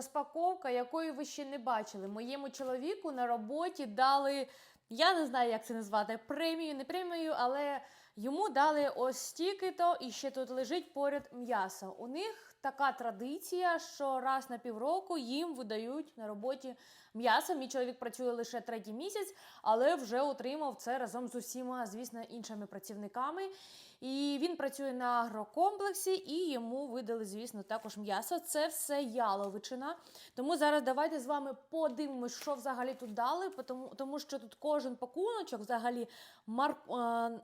розпаковка, якої ви ще не бачили. Моєму чоловіку на роботі дали, я не знаю, як це назвати, премію, не премію, але йому дали ось стільки-то, і ще тут лежить поряд м'ясо. У них така традиція, що раз на півроку їм видають на роботі м'ясо. Мій чоловік працює лише третій місяць, але вже отримав це разом з усіма, звісно, іншими працівниками. І він працює на агрокомплексі, і йому видали, звісно, також м'ясо. Це все яловичина. Тому зараз давайте з вами подивимось, що взагалі тут дали, тому, тому що тут кожен пакуночок взагалі мар, е,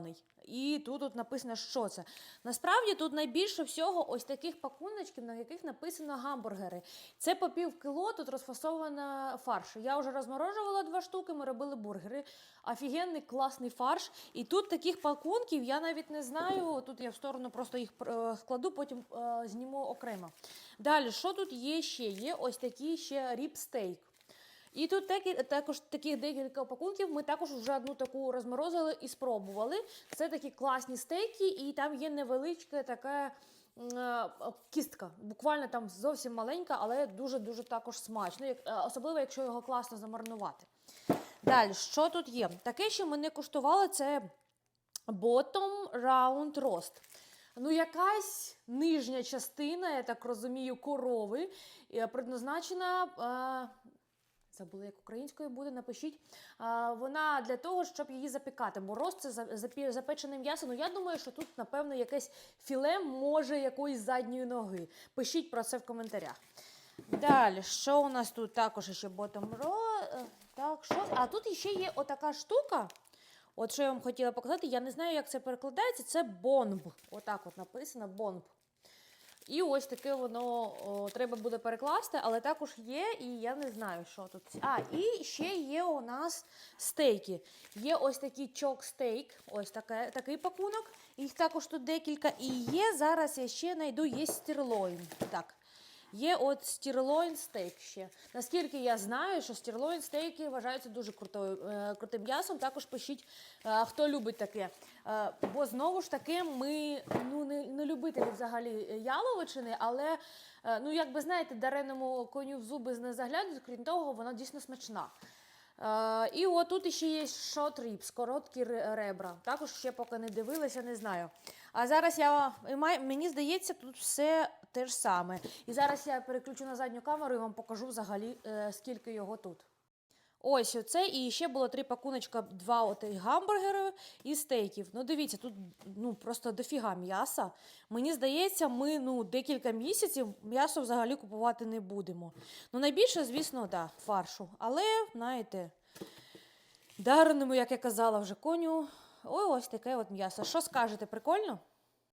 маркований. І тут, тут написано, що це. Насправді тут найбільше всього ось таких пакуночків, на яких написано гамбургери. Це по пів кіло, тут розфасована фарш. Я вже розморожувала два штуки, ми робили бургери. Офігенний класний фарш. І тут таких пакунків я навіть не знаю. Тут я в сторону просто їх е, складу, потім е, зніму окремо. Далі, що тут є ще? Є ось такий ще ріпстейк. І тут також таких декілька пакунків. Ми також вже одну таку розморозили і спробували. Це такі класні стейки, і там є невеличка така е, кістка. Буквально там зовсім маленька, але дуже-дуже також смачно, е, особливо, якщо його класно замаринувати. Далі, що тут є? Таке, що ми не куштували, це bottom round roast. Ну, якась нижня частина, я так розумію, корови, е, предназначена. Забула, як українською буде, напишіть. А, вона для того, щоб її запікати. Бо рост це запечене м'ясо. Ну я думаю, що тут, напевно, якесь філе може якоїсь задньої ноги. Пишіть про це в коментарях. Далі, що у нас тут також ще ботом ро. е, Так, що? А тут ще є отака штука. От що я вам хотіла показати, я не знаю, як це перекладається. Це бомб. Отак от написано бомб. І ось таке воно о, треба буде перекласти, але також є, і я не знаю, що тут. А, і ще є у нас стейки. Є ось такий чок стейк, ось таке, такий пакунок. Їх також тут декілька. І є зараз я ще знайду, є стірлоін. Так. Є от стірлоін стейк ще. Наскільки я знаю, що стірлоін стейки вважаються дуже крутою, е, крутим м'ясом. Також пишіть, е, хто любить таке. Е, бо знову ж таки, ми ну, не, не любителі взагалі яловичини, але ну, якби знаєте, дареному коню в зуби не заглянуть, крім того, вона дійсно смачна. Е, і отут ще є шот ріпс, короткі ребра. Також ще поки не дивилася, не знаю. А зараз я мені здається, тут все те ж саме. І зараз я переключу на задню камеру і вам покажу взагалі, е, скільки його тут. Ось оце, і ще було три пакуночка, два отих гамбургери і стейків. Ну, дивіться, тут ну, просто дофіга м'яса. Мені здається, ми ну, декілька місяців м'ясо взагалі купувати не будемо. Ну, найбільше, звісно, да, фаршу. Але, знаєте, дареному, як я казала вже коню, ой, ось таке от м'ясо. Що скажете, прикольно?